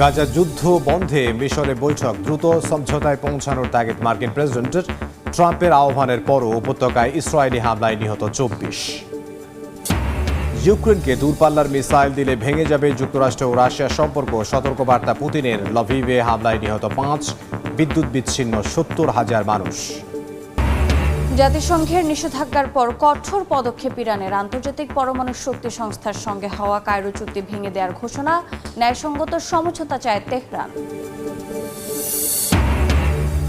গাজা যুদ্ধ বন্ধে মিশরে বৈঠক। দ্রুত সমঝোতায় পৌঁছানোর তাগিদ মার্কিন প্রেসিডেন্ট ট্রাম্পের আহ্বানের পরও উপত্যকায় ইসরায়েলি হামলায় নিহত চব্বিশ। ইউক্রেনকে দূরপাল্লার মিসাইল দিলে ভেঙে যাবে যুক্তরাষ্ট্র ও রাশিয়ার সম্পর্ক। সতর্কবার্তা পুতিনের লভিভে হামলায় নিহত পাঁচ, বিদ্যুৎ বিচ্ছিন্ন সত্তর হাজার মানুষ। জাতিসংঘের নিষেধাজ্ঞার পর কঠোর পদক্ষেপ ইরানের আন্তর্জাতিক পরমাণু শক্তি সংস্থার সঙ্গে হওয়া কায়রো চুক্তি ভেঙে দেওয়ার ঘোষণা ন্যায়সঙ্গত সমঝোতা চায় তেহরান।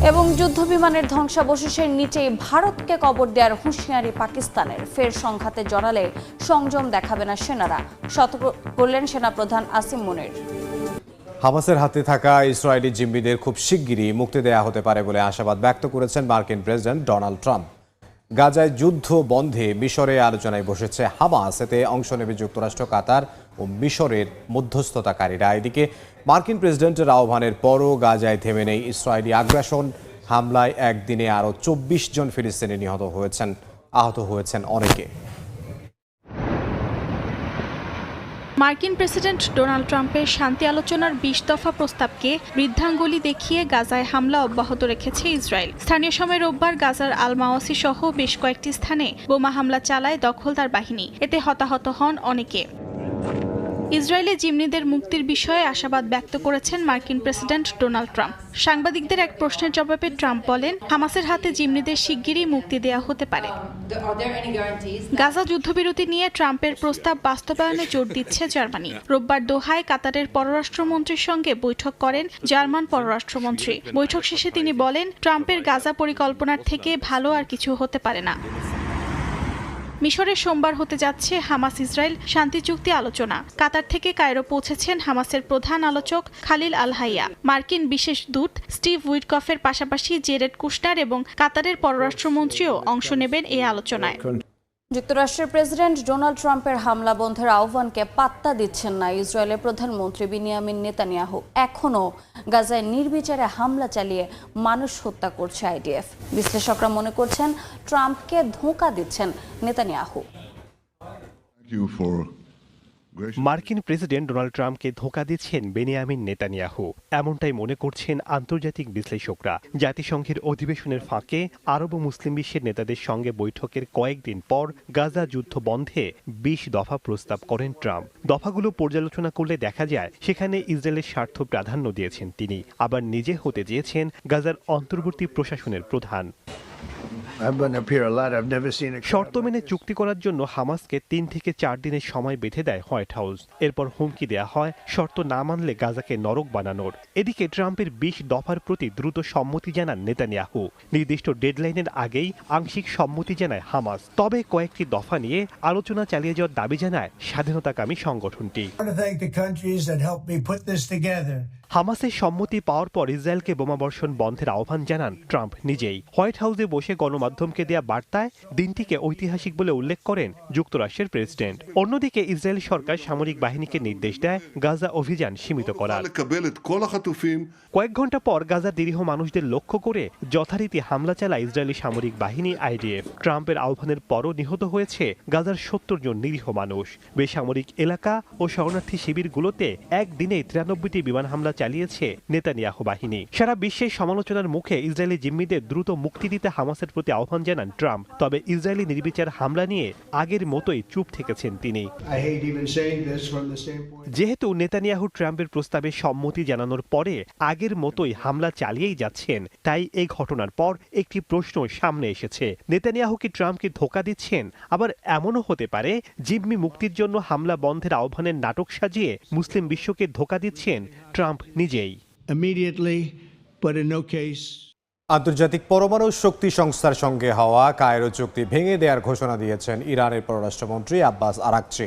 এবং যুদ্ধবিমানের ধ্বংসাবশেষের নিচেই ভারতকে কবর দেওয়ার হুঁশিয়ারি পাকিস্তানের। ফের সংঘাতে জড়ালে সংযম দেখাবে না সেনারা, সতর্ক করলেন সেনাপ্রধান আসিম মুনির। হামাসের হাতে থাকা ইসরায়েলি জিম্মিদের খুব শিগগিরই মুক্তি দেয়া হতে পারে বলে আশাবাদ ব্যক্ত করেছেন মার্কিন প্রেসিডেন্ট ডোনাল্ড ট্রাম্প। গাজায় যুদ্ধ বন্ধে মিশরে আলোচনায় বসেছে হামাস। এতে অংশ নেবে যুক্তরাষ্ট্র, কাতার ও মিশরের মধ্যস্থতাকারীরা। এদিকে মার্কিন প্রেসিডেন্টের আহ্বানের পরও গাজায় থেমে নেই ইসরায়েলি আগ্রাসন। হামলায় একদিনে আরও চব্বিশ জন ফিলিস্তিনি নিহত হয়েছেন। আহত হয়েছেন অনেকে। মার্কিন প্রেসিডেন্ট ডোনাল্ড ট্রাম্পের শান্তি আলোচনার বিশ দফা প্রস্তাবকে বৃদ্ধাঙ্গুলি দেখিয়ে গাজায় হামলা অব্যাহত রেখেছে ইসরায়েল। স্থানীয় সময় রোববার গাজার আলমাওয়াসি সহ বেশ কয়েকটি স্থানে বোমা হামলা চালায় দখলদার বাহিনী। এতে হতাহত হন অনেকে। ইসরায়েলে জিমনিদের মুক্তির বিষয়ে আশাবাদ ব্যক্ত করেছেন মার্কিন প্রেসিডেন্ট ডোনাল্ড ট্রাম্প। সাংবাদিকদের এক প্রশ্নের জবাবে ট্রাম্প বলেন, হামাসের হাতে জিমনিদের শিগগিরই মুক্তি দেওয়া হতে পারে? গাজা যুদ্ধবিরতি নিয়ে ট্রাম্পের প্রস্তাব বাস্তবায়নে জোর দিচ্ছে জার্মানি। রোববার দোহায় কাতারের পররাষ্ট্রমন্ত্রীর সঙ্গে বৈঠক করেন জার্মান পররাষ্ট্রমন্ত্রী। বৈঠক শেষে তিনি বলেন, ট্রাম্পের গাজা পরিকল্পনার থেকে ভালো আর কিছু হতে পারে না। মিশরে সোমবার হতে যাচ্ছে হামাস ইসরায়েল শান্তি চুক্তি আলোচনা। কাতার থেকে কায়রো পৌঁছেছেন হামাসের প্রধান আলোচক খালিল আল হাইয়া মার্কিন বিশেষ দূত স্টিভ উইটকফের পাশাপাশি জেরেড কুশনার এবং কাতারের পররাষ্ট্রমন্ত্রীও অংশ নেবেন এই আলোচনায়। যুক্তরাষ্ট্রের প্রেসিডেন্ট ডোনাল্ড ট্রাম্পের হামলা বন্ধের আহ্বানকে পাত্তা দিচ্ছেন না ইসরায়েলের প্রধানমন্ত্রী বিনিয়ামিন নেতানিয়াহু। এখনও গাজায় নির্বিচারে হামলা চালিয়ে মানুষ হত্যা করছে আইডিএফ। বিশ্লেষকরা মনে করছেন, ট্রাম্পকে ধোঁকা দিচ্ছেন নেতানিয়াহু। মার্কিন প্রেসিডেন্ট ডোনাল্ড ট্রাম্পকে ধোকা দিচ্ছেন বেনিয়ামিন নেতানিয়াহু। এমনটাই মনে করছেন আন্তর্জাতিক বিশ্লেষকরা। জাতিসংঘের অধিবেশনের ফাঁকে আরব ও মুসলিম বিশ্বের নেতাদের সঙ্গে বৈঠকের কয়েকদিন পর গাজা যুদ্ধ বন্ধে বিশ দফা প্রস্তাব করেন ট্রাম্প। দফাগুলো পর্যালোচনা করলে দেখা যায়, সেখানে ইসরায়েলের স্বার্থ প্রাধান্য দিয়েছেন তিনি। আবার নিজে হতে চেয়েছেন গাজার অন্তর্বর্তী প্রশাসনের প্রধান। শর্ত মেনে চুক্তি করার জন্য হামাসকে তিন থেকে চার দিনের সময় বেঁধে দেয় হোয়াইট হাউস। এরপর হুমকি দেয়া হয় শর্ত না মানলে গাজাকে নরক বানানোর। এদিকে ট্রাম্পের বিশ দফার প্রতি দ্রুত সম্মতি জানান নেতানিয়াহু। নির্দিষ্ট ডেডলাইনের আগেই আংশিক সম্মতি জানায় হামাস। তবে কয়েকটি দফা নিয়ে আলোচনা চালিয়ে যাওয়ার দাবি জানায় স্বাধীনতাকামী সংগঠনটি। হামাসের সম্মতি পাওয়ার পর ইসরায়েলকে বোমাবর্ষণ বন্ধের আহ্বান জানান ট্রাম্প নিজেই। হোয়াইট হাউসে বসে গণমাধ্যমকে দেয়া বার্তায় দিনটিকে ঐতিহাসিক বলে উল্লেখ করেন যুক্তরাষ্ট্রের প্রেসিডেন্ট। অন্যদিকে ইসরায়েল সরকার সামরিক বাহিনীকে নির্দেশ দেয় গাজা অভিযান সীমিত করার। কয়েক ঘণ্টা পর গাজা দীর্ঘ মানুষদের লক্ষ্য করে যথারীতি হামলা চালায় ইসরায়েলি সামরিক বাহিনী আইডিএফ। ট্রাম্পের আহ্বানের পরও নিহত হয়েছে গাজার সত্তর জন নিরীহ মানুষ। বেসামরিক এলাকা ও শরণার্থী শিবিরগুলোতে একদিনে তিরানব্বইটি বিমান হামলা চালিয়েছে নেতানিয়াহু বাহিনী। সারা বিশ্বের সমালোচনার মুখে ইসরায়েলি জিম্মিদের দ্রুত মুক্তি দিতে হামাসের প্রতি আহ্বান জানান ট্রাম্প। তবে ইসরায়েলি নির্বিচার হামলা নিয়ে আগের মতোই চুপ থেকেছেন তিনি. যেহেতু নেতানিয়াহু ট্রাম্পের প্রস্তাবে সম্মতি জানানোর পরে আগের মতোই হামলা চালিয়েই যাচ্ছেন তাই এই ঘটনার পর একটি প্রশ্ন সামনে এসেছে। নেতানিয়াহু কি ট্রাম্পকে ধোকা দিচ্ছেন? আবার এমনও হতে পারে জিম্মি মুক্তির জন্য হামলা বন্ধের আহ্বানের নাটক সাজিয়ে মুসলিম বিশ্বকে ধোকা দিচ্ছেন ট্রাম্প নিজেই। আন্তর্জাতিক পরমাণু শক্তি সংস্থার সঙ্গে হওয়া কায়রো চুক্তি ভেঙে দেওয়ার ঘোষণা দিয়েছেন ইরানের পররাষ্ট্রমন্ত্রী আব্বাস আরাকচি।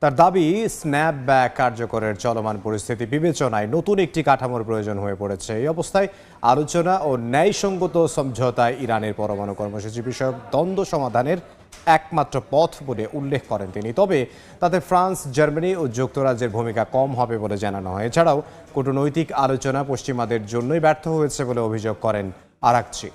তার দাবি স্ন্যাপ ব্যাক কার্যকরের চলমান পরিস্থিতি বিবেচনায় নতুন একটি কাঠামোর প্রয়োজন হয়ে পড়েছে। এই অবস্থায় আলোচনা ও ন্যায়সঙ্গত সমঝোতায় ইরানের পরমাণু কর্মসূচি বিষয়ক দ্বন্দ্ব সমাধানের একমাত্র পথ বলে উল্লেখ করেন তিনি। তবে তাতে ফ্রান্স, জার্মানি ও যুক্তরাজ্যের ভূমিকা কম হবে বলে জানানো হয়। এছাড়াও কূটনৈতিক আলোচনা পশ্চিমাদের জন্যই ব্যর্থ হয়েছে বলে অভিযোগ করেন আরাকচি।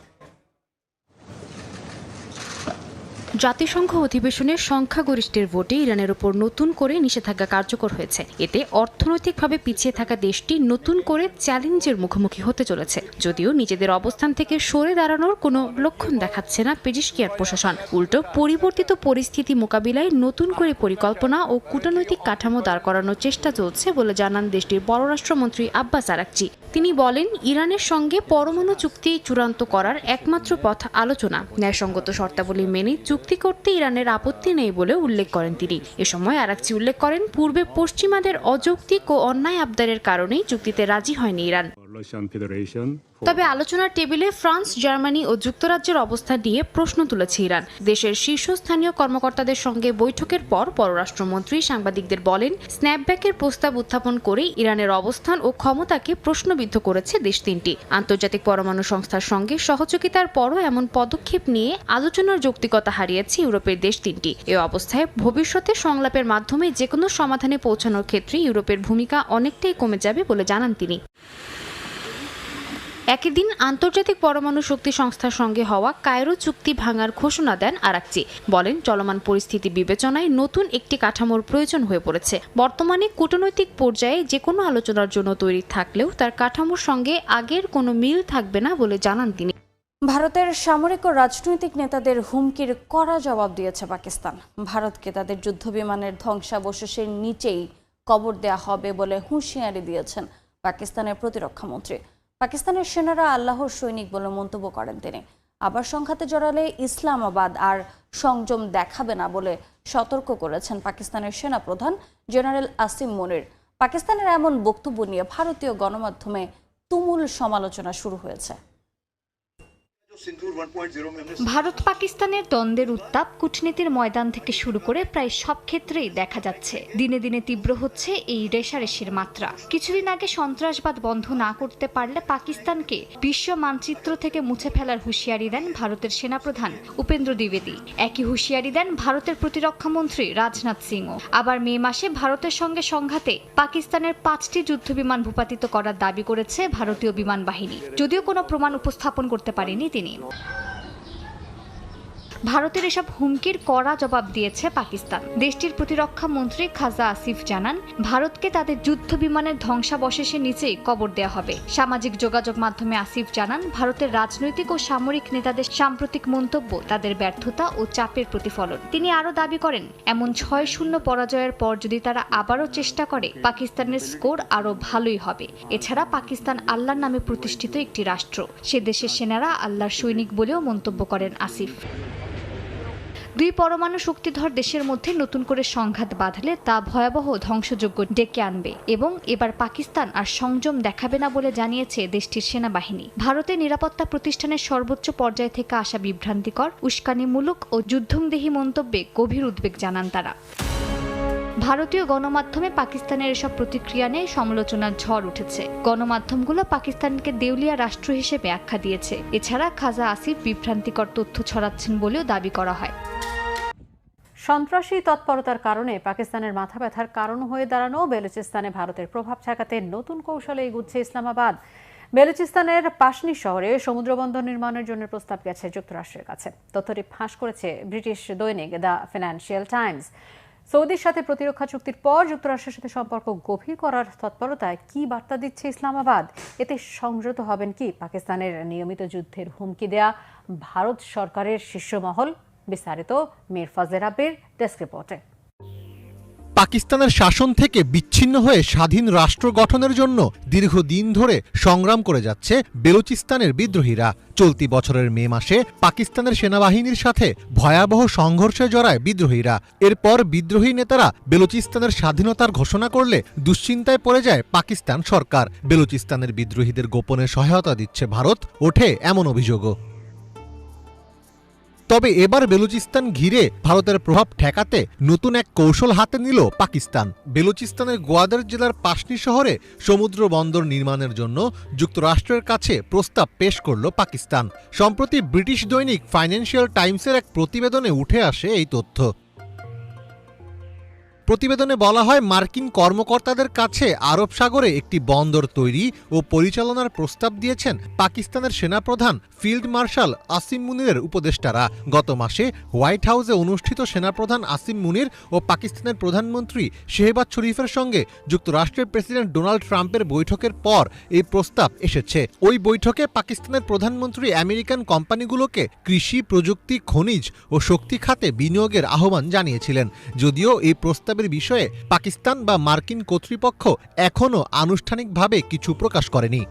জাতিসংঘ অধিবেশনের সংখ্যাগরিষ্ঠের ভোটে ইরানের উপর নতুন করে নিষেধাজ্ঞা কার্যকর হয়েছে। এতে অর্থনৈতিকভাবে পিছিয়ে থাকা দেশটি নতুন করে চ্যালেঞ্জের মুখোমুখি হতে চলেছে। যদিও নিজেদের অবস্থান থেকে সরে দাঁড়ানোর কোনো লক্ষণ দেখাচ্ছে না পেজিশকিয়ার প্রশাসন। উল্টো পরিবর্তিত পরিস্থিতি মোকাবিলায় নতুন করে পরিকল্পনা ও কূটনৈতিক কাঠামো দাঁড় করানোর চেষ্টা চলছে বলে জানান দেশটির পররাষ্ট্রমন্ত্রী আব্বাস আরাকচি। তিনি বলেন, ইরানের সঙ্গে পরমাণু চুক্তি চূড়ান্ত করার একমাত্র পথ আলোচনা। ন্যায়সঙ্গত শর্তাবলী মেনে চুক্তি করতে ইরানের আপত্তি নেই বলে উল্লেখ করেন তিনি। এ সময় আরাকচি উল্লেখ করেন, পূর্বে পশ্চিমাদের অযৌক্তিক ও অন্যায় আবদারের কারণেই চুক্তিতে রাজি হয়নি ইরান। তবে আলোচনার টেবিলে ফ্রান্স, জার্মানি ও যুক্তরাজ্যের অবস্থা নিয়ে প্রশ্ন তুলেছে ইরান। দেশের শীর্ষস্থানীয় কর্মকর্তাদের সঙ্গে বৈঠকের পর পররাষ্ট্রমন্ত্রী সাংবাদিকদের বলেন, স্ন্যাপব্যাকের প্রস্তাব উত্থাপন করে ইরানের অবস্থান ও ক্ষমতাকে প্রশ্নবিদ্ধ করেছে দেশ তিনটি। আন্তর্জাতিক পরমাণু সংস্থার সঙ্গে সহযোগিতার পরও এমন পদক্ষেপ নিয়ে আলোচনার যৌক্তিকতা হারিয়েছে ইউরোপের দেশ তিনটি। এ অবস্থায় ভবিষ্যতে সংলাপের মাধ্যমে যে কোনো সমাধানে পৌঁছানোর ক্ষেত্রে ইউরোপের ভূমিকা অনেকটাই কমে যাবে বলে জানান তিনি। একই দিন আন্তর্জাতিক পরমাণু শক্তি সংস্থার সঙ্গে হওয়া কায়রো চুক্তি ভাঙার ঘোষণা দেন আরাকচি। বলেন, চলমান পরিস্থিতি বিবেচনায় নতুন একটি কাঠামোর প্রয়োজন হয়ে পড়েছে। বর্তমানে কূটনৈতিক পর্যায়ে যে কোনো আলোচনার জন্য তৈরি থাকলেও তার কাঠামোর সঙ্গে আগের কোনো মিল থাকবে না বলে জানান তিনি। ভারতের সামরিক ও রাজনৈতিক নেতাদের হুমকির কড়া জবাব দিয়েছে পাকিস্তান। ভারতকে তাদের যুদ্ধবিমানের ধ্বংসাবশেষের নিচেই কবর দেয়া হবে বলে হুঁশিয়ারি দিয়েছেন পাকিস্তানের প্রতিরক্ষা মন্ত্রী। পাকিস্তানের সেনারা আল্লাহর সৈনিক বলে মন্তব্য করেন তিনি। আবার সংঘাতে জড়ালে ইসলামাবাদ আর সংযম দেখাবে না বলে সতর্ক করেছেন পাকিস্তানের সেনাপ্রধান জেনারেল আসিম মনির। পাকিস্তানের এমন বক্তব্য নিয়ে ভারতীয় গণমাধ্যমে তুমুল সমালোচনা শুরু হয়েছে। ভারত পাকিস্তানের দ্বন্দ্বের উত্তাপ কূটনীতির ময়দান থেকে শুরু করে প্রায় সব ক্ষেত্রেই দেখা যাচ্ছে। দিনে দিনে তীব্র হচ্ছে এই রেশারেশির মাত্রা। কিছুদিন আগে সন্ত্রাসবাদ বন্ধ না করতে পারলে পাকিস্তানকে বিশ্ব মানচিত্র থেকে মুছে ফেলার হুঁশিয়ারি দেন ভারতের সেনাপ্রধান উপেন্দ্র দ্বিবেদী। একই হুঁশিয়ারি দেন ভারতের প্রতিরক্ষা মন্ত্রী রাজনাথ সিংও। আবার মে মাসে ভারতের সঙ্গে সংঘাতে পাকিস্তানের পাঁচটি যুদ্ধবিমান ভূপাতিত করার দাবি করেছে ভারতীয় বিমান বাহিনী। যদিও কোনো প্রমাণ উপস্থাপন করতে পারেনি তিনি। তিনি। ভারতের এসব হুমকির কড়া জবাব দিয়েছে পাকিস্তান। দেশটির প্রতিরক্ষা মন্ত্রী খাজা আসিফ জানান, ভারতকে তাদের যুদ্ধ বিমানের ধ্বংসাবশেষের নিচেই কবর দেওয়া হবে। সামাজিক যোগাযোগ মাধ্যমে আসিফ জানান, ভারতের রাজনৈতিক ও সামরিক নেতাদের সাম্প্রতিক মন্তব্য তাদের ব্যর্থতা ও চাপের প্রতিফলন। তিনি আরও দাবি করেন, এমন ছয় শূন্য পরাজয়ের পর যদি তারা আবারও চেষ্টা করে, পাকিস্তানের স্কোর আরও ভালোই হবে। এছাড়া পাকিস্তান আল্লাহর নামে প্রতিষ্ঠিত একটি রাষ্ট্র। সে দেশের সেনারা আল্লাহর সৈনিক বলেও মন্তব্য করেন আসিফ। দুই পরমাণু শক্তিধর দেশের মধ্যে নতুন করে সংঘাত বাঁধলে তা ভয়াবহ ধ্বংসযোগ্য ডেকে আনবে এবং এবার পাকিস্তান আর সংযম দেখাবে না বলে জানিয়েছে দেশটির সেনাবাহিনী। ভারতের নিরাপত্তা প্রতিষ্ঠানের সর্বোচ্চ পর্যায় থেকে আসা বিভ্রান্তিকর, উস্কানিমূলক ও যুদ্ধংদেহী মন্তব্যে গভীর উদ্বেগ জানান তারা। ভারতীয় গণমাধ্যমে পাকিস্তানের এসব প্রতিক্রিয়া নিয়ে সমালোচনার ঝড় উঠেছে। গণমাধ্যমগুলো পাকিস্তানকে দেউলিয়া রাষ্ট্র হিসেবে আখ্যা দিয়েছে। এছাড়া খাজা আসিফ বিভ্রান্তিকর তথ্য ছড়াচ্ছেন বলেও দাবি করা হয়। সন্ত্রাসী তৎপরতার কারণে পাকিস্তানের মাথা ব্যথার কারণ হয়ে দাঁড়ানো বেলুচিস্তানে ভারতের প্রভাব ঠেকাতে নতুন কৌশলে এগুচ্ছে ইসলামাবাদ। বেলুচিস্তানের পাশনি শহরে সমুদ্রবন্দর নির্মাণের জন্য প্রস্তাব গেছে যুক্তরাষ্ট্রের কাছে। তথ্যটি ফাঁস করেছে ব্রিটিশ দৈনিক দ্য ফিনান্সিয়াল টাইমস। সৌদির সাথে প্রতিরক্ষা চুক্তির পর যুক্তরাষ্ট্রের সাথে সম্পর্ক গভীর করার তৎপরতায় কি বার্তা দিচ্ছে ইসলামাবাদ? এতে সংযত হবেন কি পাকিস্তানের নিয়মিত যুদ্ধের হুমকি দেয়া ভারত সরকারের শীর্ষ মহল বিস্তারিত মীর ফাজের আবির ডেস্ক রিপোর্টে। পাকিস্তানের শাসন থেকে বিচ্ছিন্ন হয়ে স্বাধীন রাষ্ট্র গঠনের জন্য দীর্ঘদিন ধরে সংগ্রাম করে যাচ্ছে বেলুচিস্তানের বিদ্রোহীরা। চলতি বছরের মে মাসে পাকিস্তানের সেনাবাহিনীর সাথে ভয়াবহ সংঘর্ষে জড়ায় বিদ্রোহীরা। এরপর বিদ্রোহী নেতারা বেলুচিস্তানের স্বাধীনতার ঘোষণা করলে দুশ্চিন্তায় পড়ে যায় পাকিস্তান সরকার। বেলুচিস্তানের বিদ্রোহীদের গোপনে সহায়তা দিচ্ছে ভারত, ওঠে এমন অভিযোগও। তবে এবার বেলুচিস্তান ঘিরে ভারতের প্রভাব ঠেকাতে নতুন এক কৌশল হাতে নিল পাকিস্তান। বেলুচিস্তানের গোয়াদার জেলার পাশনি শহরে সমুদ্র বন্দর নির্মাণের জন্য যুক্তরাষ্ট্রের কাছে প্রস্তাব পেশ করল পাকিস্তান। সম্প্রতি ব্রিটিশ দৈনিক ফাইন্যান্সিয়াল টাইমসের এক প্রতিবেদনে উঠে আসে এই তথ্য। প্রতিবেদনে বলা হয়, মার্কিন কর্মকর্তাদের কাছে আরব সাগরে একটি বন্দর তৈরি ও পরিচালনার প্রস্তাব দিয়েছেন পাকিস্তানের সেনাপ্রধান ফিল্ড মার্শাল আসিম মুনিরের উপদেষ্টারা। গত মাসে হোয়াইট হাউসে অনুষ্ঠিত সেনাপ্রধান আসিম মুনির ও পাকিস্তানের প্রধানমন্ত্রী শেহবাজ শরীফের সঙ্গে যুক্তরাষ্ট্রের প্রেসিডেন্ট ডোনাল্ড ট্রাম্পের বৈঠকের পর এই প্রস্তাব এসেছে। ওই বৈঠকে পাকিস্তানের প্রধানমন্ত্রী আমেরিকান কোম্পানিগুলোকে কৃষি, প্রযুক্তি, খনিজ ও শক্তি খাতে বিনিয়োগের আহ্বান জানিয়েছিলেন। যদিও এই প্রস্তাবের বিষয়ে পাকিস্তান বা মার্কিন কর্তৃপক্ষ এখনও আনুষ্ঠানিকভাবে কিছু প্রকাশ করেনি।